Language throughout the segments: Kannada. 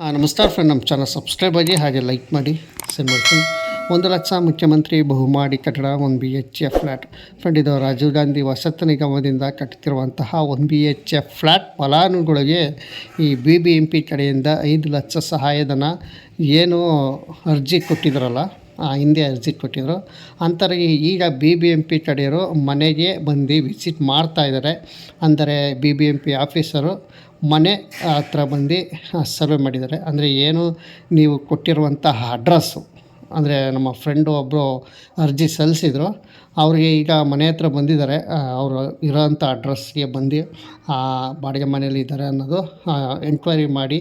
ನಮಸ್ಕಾರ ಫ್ರೆಂಡ್ ನಮ್ಮ ಚಾನಲ್ ಸಬ್ಸ್ಕ್ರೈಬ್ ಆಗಿ ಹಾಗೆ ಲೈಕ್ ಮಾಡಿ. ಸೆಂಡ್ ಮಾಡ್ತೀನಿ. ಒಂದು ಲಕ್ಷ ಮುಖ್ಯಮಂತ್ರಿ ಬಹುಮಾಡಿ ಕಟ್ಟಡ, ಒಂದು B H F flat friend ಇದು ರಾಜೀವ್ ಗಾಂಧಿ ವಸತಿ ನಿಗಮದಿಂದ ಕಟ್ಟುತ್ತಿರುವಂತಹ ಒಂದು ಬಿ ಎಚ್ ಎಫ್ ಫ್ಲ್ಯಾಟ್ ಫಲಾನುಗಳಿಗೆ ಈ ಬಿ ಬಿ ಎಂ ಪಿ ಕಡೆಯಿಂದ ಐದು ಲಕ್ಷ ಸಹಾಯಧನ ಏನು ಅರ್ಜಿ ಕೊಟ್ಟಿದ್ರಲ್ಲ ಹಿಂದೆ ಅರ್ಜಿ ಕೊಟ್ಟಿದ್ರು ಅಂಥವ್ರಿಗೆ ಈಗ ಬಿ ಬಿ ಎಂ ಪಿ ಕಡೆಯರು ಮನೆಗೆ ಬಂದು ವಿಸಿಟ್ ಮಾಡ್ತಾಯಿದ್ದಾರೆ ಅಂದರೆ B B M P officer ಮನೆ ಹತ್ರ ಬಂದು ಸರ್ವೆ ಮಾಡಿದ್ದಾರೆ. ಅಂದರೆ ಏನು ನೀವು ಕೊಟ್ಟಿರುವಂತಹ ಅಡ್ರಸ್ಸು ಅಂದರೆ ನಮ್ಮ ಫ್ರೆಂಡು ಒಬ್ಬರು ಅರ್ಜಿ ಸಲ್ಲಿಸಿದ್ರು. ಅವ್ರಿಗೆ ಈಗ ಮನೆ ಹತ್ರ ಬಂದಿದ್ದಾರೆ. ಅವರು ಇರೋಂಥ ಅಡ್ರೆಸ್ಗೆ ಬಂದು ಆ, ಬಾಡಿಗೆ ಮನೇಲಿ ಇದ್ದಾರೆ ಅನ್ನೋದು ಎಂಕ್ವೈರಿ ಮಾಡಿ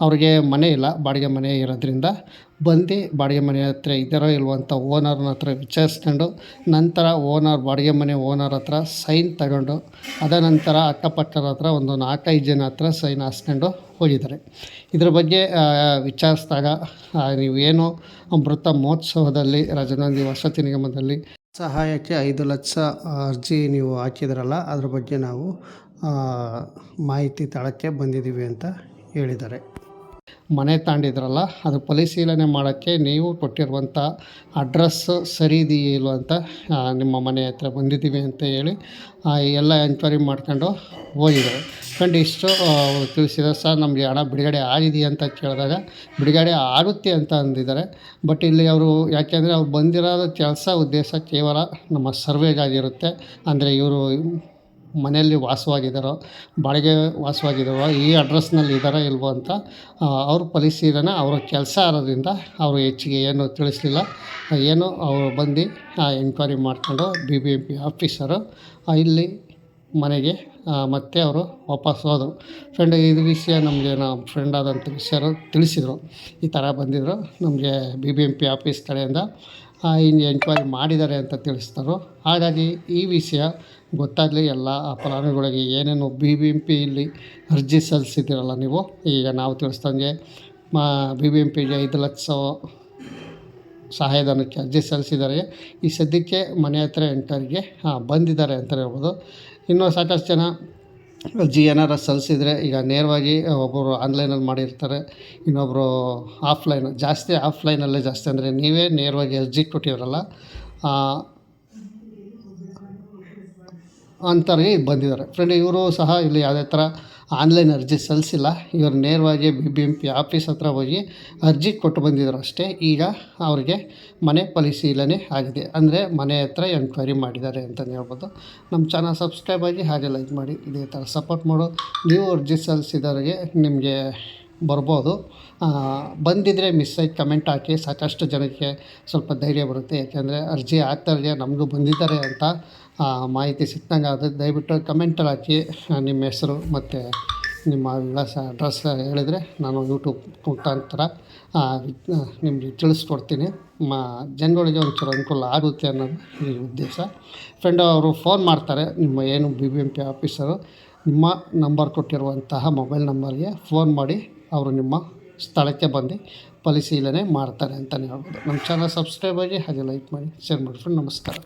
ಅವ್ರಿಗೆ ಮನೆ ಇಲ್ಲ ಬಾಡಿಗೆ ಮನೆ ಇರೋದ್ರಿಂದ ಬಂದು ಬಾಡಿಗೆ ಮನೆ ಹತ್ರ ಇದ್ದಾರೋ ಇಲ್ವೋ ಅಂತ ಓನರ್ನ ಹತ್ರ ವಿಚಾರಿಸ್ಕೊಂಡು ನಂತರ ಓನರ್ ಬಾಡಿಗೆ ಮನೆ ಓನರ್ ಹತ್ರ ಸೈನ್ ತಗೊಂಡು ಅದ ನಂತರ ಅಕ್ಕಪಕ್ಕದ ಹತ್ರ ಒಂದು ನಾಲ್ಕೈದು ಜನ ಹತ್ರ ಸೈನ್ ಹಾಸ್ಕೊಂಡು ಹೋಗಿದ್ದಾರೆ. ಇದ್ರ ಬಗ್ಗೆ ವಿಚಾರಿಸಿದಾಗ ಆ, ನೀವೇನು ಅಮೃತ ಮಹೋತ್ಸವದಲ್ಲಿ ರಾಜೀವ್ ವಸತಿ ನಿಗಮದಲ್ಲಿ ಸಹಾಯಕ್ಕೆ ಐದು ಲಕ್ಷ ಅರ್ಜಿ ನೀವು ಹಾಕಿದ್ರಲ್ಲ ಅದ್ರ ಬಗ್ಗೆ ನಾವು ಮಾಹಿತಿ ತಳಕ್ಕೆ ಬಂದಿದ್ದೀವಿ ಅಂತ ಹೇಳಿದ್ದಾರೆ. ಮನೆ ತಾಂಡಿದ್ರಲ್ಲ, ಅದು ಪರಿಶೀಲನೆ ಮಾಡೋಕ್ಕೆ ನೀವು ಕೊಟ್ಟಿರುವಂಥ ಅಡ್ರೆಸ್ ಸರಿ ಇದೆಯೇ ಇಲ್ವೋ ಅಂತ ನಿಮ್ಮ ಮನೆ ಹತ್ರ ಬಂದಿದ್ದೀವಿ ಅಂತ ಹೇಳಿ ಎಲ್ಲ ಎಂಕ್ವೈರಿ ಮಾಡ್ಕೊಂಡು ಹೋಗಿದ್ದಾರೆ. ಕಂಡು ಇಷ್ಟು ತಿಳಿಸಿದ, ಸರ್, ನಮಗೆ ಹಣ ಬಿಡುಗಡೆ ಆಗಿದೆಯಾ ಅಂತ ಕೇಳಿದಾಗ, ಬಿಡುಗಡೆ ಆಗುತ್ತೆ ಅಂತ ಅಂದಿದ್ದಾರೆ. ಬಟ್ ಇಲ್ಲಿ ಅವರು, ಯಾಕೆಂದರೆ ಅವ್ರು ಬಂದಿರೋದು ಕೆಲಸ ಉದ್ದೇಶ ಕೇವಲ ನಮ್ಮ ಸರ್ವೇಗಾಗಿರುತ್ತೆ. ಅಂದರೆ ಇವರು ಮನೆಯಲ್ಲಿ ವಾಸವಾಗಿದ್ದಾರೋ, ಬಾಡಿಗೆ ವಾಸವಾಗಿದ್ದಾರೋ, ಈ ಅಡ್ರೆಸ್ನಲ್ಲಿ ಇದ್ದಾರೋ ಇಲ್ವೋ ಅಂತ ಅವರು ಪರಿಶೀಲನೆ, ಅವರ ಕೆಲಸ ಇರೋದ್ರಿಂದ ಅವರು ಹೆಚ್ಚಿಗೆ ಏನು ತಿಳಿಸಲಿಲ್ಲ. ಏನು, ಅವರು ಬಂದು ಎಂಕ್ವೈರಿ ಮಾಡ್ಕೊಂಡು B B M P officer ಇಲ್ಲಿ ಮನೆಗೆ ಮತ್ತೆ ಅವರು ವಾಪಸ್ ಹೋದರು. ಫ್ರೆಂಡ್ ಇದು ವಿಷಯ ನಮಗೆ ನಮ್ಮ ಫ್ರೆಂಡ್ ಆದಂಥ ವಿಷಯರು ತಿಳಿಸಿದರು. ಈ ಥರ ಬಂದಿದ್ದರು ನಮಗೆ B B M P office ಕಡೆಯಿಂದ ಹಿಂಗೆ ಎಂಕ್ವೈರಿ ಮಾಡಿದ್ದಾರೆ ಅಂತ ತಿಳಿಸಿದರು ಹಾಗಾಗಿ ಈ ವಿಷಯ ಗೊತ್ತಾಗಲಿ ಎಲ್ಲ ಆ ಫಲಾನುಭವಿಗಳಿಗೆ ಏನೇನು ಬಿ ಬಿ ಎಂ ಪಿಯಲ್ಲಿ ಅರ್ಜಿ ಸಲ್ಲಿಸಿದ್ದೀರಲ್ಲ ನೀವು, ಈಗ ನಾವು ತಿಳಿಸ್ದಂಗೆ ಮಾ ಬಿ ಬಿ ಎಂ ಪಿಗೆ ಐದು ಲಕ್ಷ ಸಹಾಯಧನಕ್ಕೆ ಅರ್ಜಿ ಸಲ್ಲಿಸಿದ್ದಾರೆ. ಈ ಸದ್ಯಕ್ಕೆ ಮನೆ ಹತ್ರ ಎಂಟರಿಗೆ ಹಾಂ ಬಂದಿದ್ದಾರೆ ಅಂತಲೇ ಹೇಳ್ಬೋದು. ಇನ್ನೂ ಸಾಕಷ್ಟು ಜನ ಅರ್ಜಿ ಎಸ್ ಸಲ್ಲಿಸಿದ್ರೆ ಈಗ ನೇರವಾಗಿ ಒಬ್ಬರು ಆನ್ಲೈನಲ್ಲಿ ಮಾಡಿರ್ತಾರೆ ಇನ್ನೊಬ್ಬರು ಆಫ್ಲೈನ್ ಜಾಸ್ತಿ ಆಫ್ಲೈನಲ್ಲೇ ಜಾಸ್ತಿ ಅಂದರೆ ನೀವೇ ನೇರವಾಗಿ ಅರ್ಜಿ ಕೊಟ್ಟಿರಲ್ಲ ಅಂಥವ್ರಿಗೆ ಬಂದಿದ್ದಾರೆ. ಫ್ರೆಂಡ್ ಇವರು ಸಹ ಇಲ್ಲಿ ಯಾವುದೇ ಥರ ಆನ್ಲೈನ್ ಅರ್ಜಿ ಸಲ್ಲಿಸಿಲ್ಲ. ಇವರು ನೇರವಾಗಿ B B M P office ಹತ್ರ ಹೋಗಿ ಅರ್ಜಿ ಕೊಟ್ಟು ಬಂದಿದ್ದರು ಅಷ್ಟೇ. ಈಗ ಅವರಿಗೆ ಮನೆ ಪರಿಶೀಲನೆ ಆಗಿದೆ. ಅಂದರೆ ಮನೆ ಹತ್ರ ಎಂಕ್ವೈರಿ ಮಾಡಿದ್ದಾರೆ ಅಂತಲೇ ಹೇಳ್ಬೋದು. ನಮ್ಮ ಚಾನಲ್ ಸಬ್ಸ್ಕ್ರೈಬ್ ಆಗಿ ಹಾಗೆ ಲೈಕ್ ಮಾಡಿ. ಇದೇ ಥರ ಸಪೋರ್ಟ್ ಮಾಡೋ, ನೀವು ಅರ್ಜಿ ಸಲ್ಲಿಸಿದವರಿಗೆ ನಿಮಗೆ ಬರ್ಬೋದು. ಬಂದಿದ್ದರೆ ಮಿಸ್ ಆಗಿ ಕಮೆಂಟ್ ಹಾಕಿ, ಸಾಕಷ್ಟು ಜನಕ್ಕೆ ಸ್ವಲ್ಪ ಧೈರ್ಯ ಬರುತ್ತೆ. ಯಾಕೆಂದರೆ ಅರ್ಜಿ ಹಾಕ್ದವ್ರಿಗೆ ನಮಗೂ ಬಂದಿದ್ದಾರೆ ಅಂತ ಮಾಹಿತಿ ಸಿಕ್ಕಿದಂಗೆ ಆದರೆ ದಯವಿಟ್ಟು ಕಮೆಂಟಲ್ಲಿ ಹಾಕಿ. ನಿಮ್ಮ ಹೆಸರು ಮತ್ತು ನಿಮ್ಮ ವಿಳಾಸ ಅಡ್ರೆಸ್ ಹೇಳಿದರೆ ನಾನು ಯೂಟ್ಯೂಬ್ ಮುಖಾಂತರ ನಿಮಗೆ ತಿಳಿಸ್ಕೊಡ್ತೀನಿ. ಮಾ, ಜನಗಳಿಗೆ ಒಂಚೂರು ಅನುಕೂಲ ಆಗುತ್ತೆ ಅನ್ನೋದು ಈ ಉದ್ದೇಶ. ಫ್ರೆಂಡ್ ಅವರು ಫೋನ್ ಮಾಡ್ತಾರೆ, ನಿಮ್ಮ ಏನು B B M P officer ನಿಮ್ಮ ನಂಬರ್ ಕೊಟ್ಟಿರುವಂತಹ ಮೊಬೈಲ್ ನಂಬರ್ಗೆ ಫೋನ್ ಮಾಡಿ ಅವರು ನಿಮ್ಮ ಸ್ಥಳಕ್ಕೆ ಬಂದು ಪರಿಶೀಲನೆ ಮಾಡ್ತಾರೆ ಅಂತಲೇ ಹೇಳ್ಬೋದು. ನಮ್ಮ ಚಾನಲ್ ಸಬ್ಸ್ಕ್ರೈಬ್ ಆಗಿ ಹಾಗೆ ಲೈಕ್ ಮಾಡಿ ಶೇರ್ ಮಾಡಿ ಫ್ರೆಂಡ್ ನಮಸ್ಕಾರ.